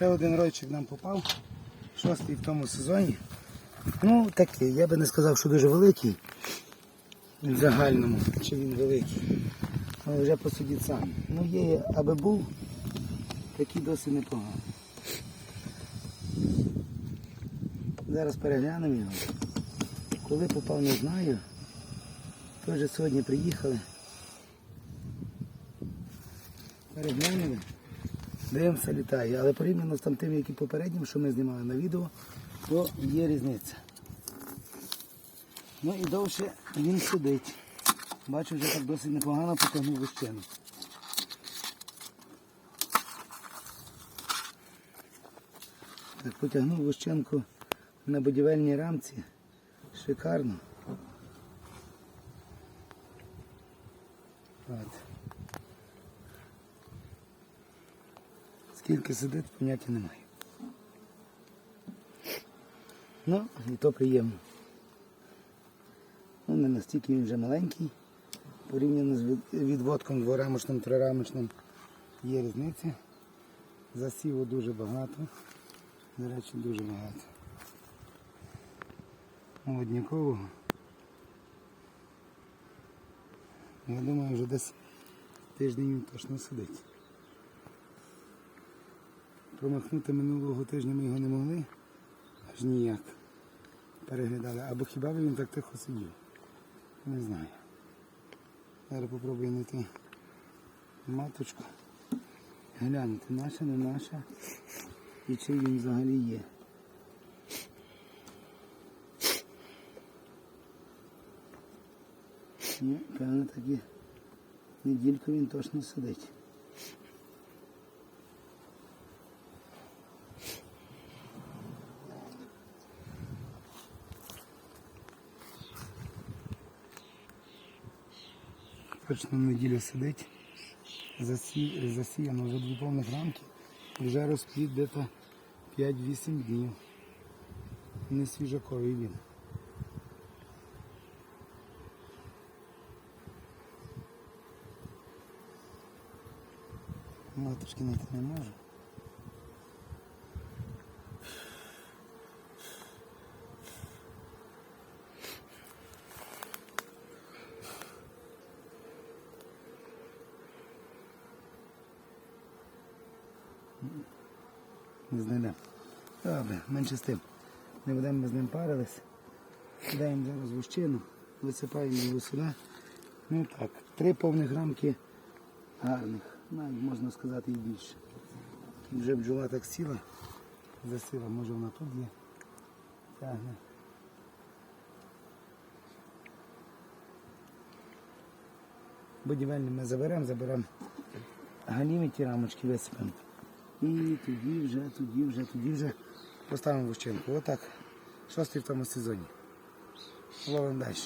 Ще один ройчик нам попав. Шостий в тому сезоні. Ну, такий, я би не сказав, що дуже великий. В загальному, чи він великий. Але вже посудіть самі. Ну є, аби був, такий досить непоганий. Зараз переглянемо його. Коли попав, не знаю. Теж сьогодні приїхали. Переглянули. Дивимося, літає. Але порівняно з тим, який попереднім, що ми знімали на відео, то є різниця. Ну і довше він сидить. Бачу, вже так досить непогано потягнув вищину. Так, потягнув вищенку на будівельній рамці. Шикарно. От. Скільки сидить, поняття немає. Ну, і то приємно. Ну, не настільки він вже маленький. Порівняно з відводком дворамочним, трирамочним є різниця. Засіву дуже багато. До речі, дуже багато. Молоднякового. Я думаю, вже десь тиждень він точно сидить. Промахнути минулого тижня ми його не могли, аж ніяк. Переглядали. Або хіба би він так тихо сидів? Не знаю. Зараз попробую знайти маточку. Глянути, наша, не наша. І чи він взагалі є. Ні, певно таки недільку він точно сидить. Точно неділю сидить. Засі... Засіяно вже дві повних рамки. Вже розплід десь 5-8 днів. Не свіжаковий він. Знайти не можу. Не знайдемо. Добре, менше з тим. Не будемо з ним парились. Даємо зараз вущину, висипаємо його сюди. Ну так, три повних рамки гарних. Навіть можна сказати і більше. Вже бджола так сіла, засіла, може вона тут є. Тягне. Будівельні ми заберемо, заберемо галіми ті рамочки висипемо. І тоді вже, тоді вже, тоді вже поставимо вущенку. Отак. Шостий в тому сезоні. Ловимо далі.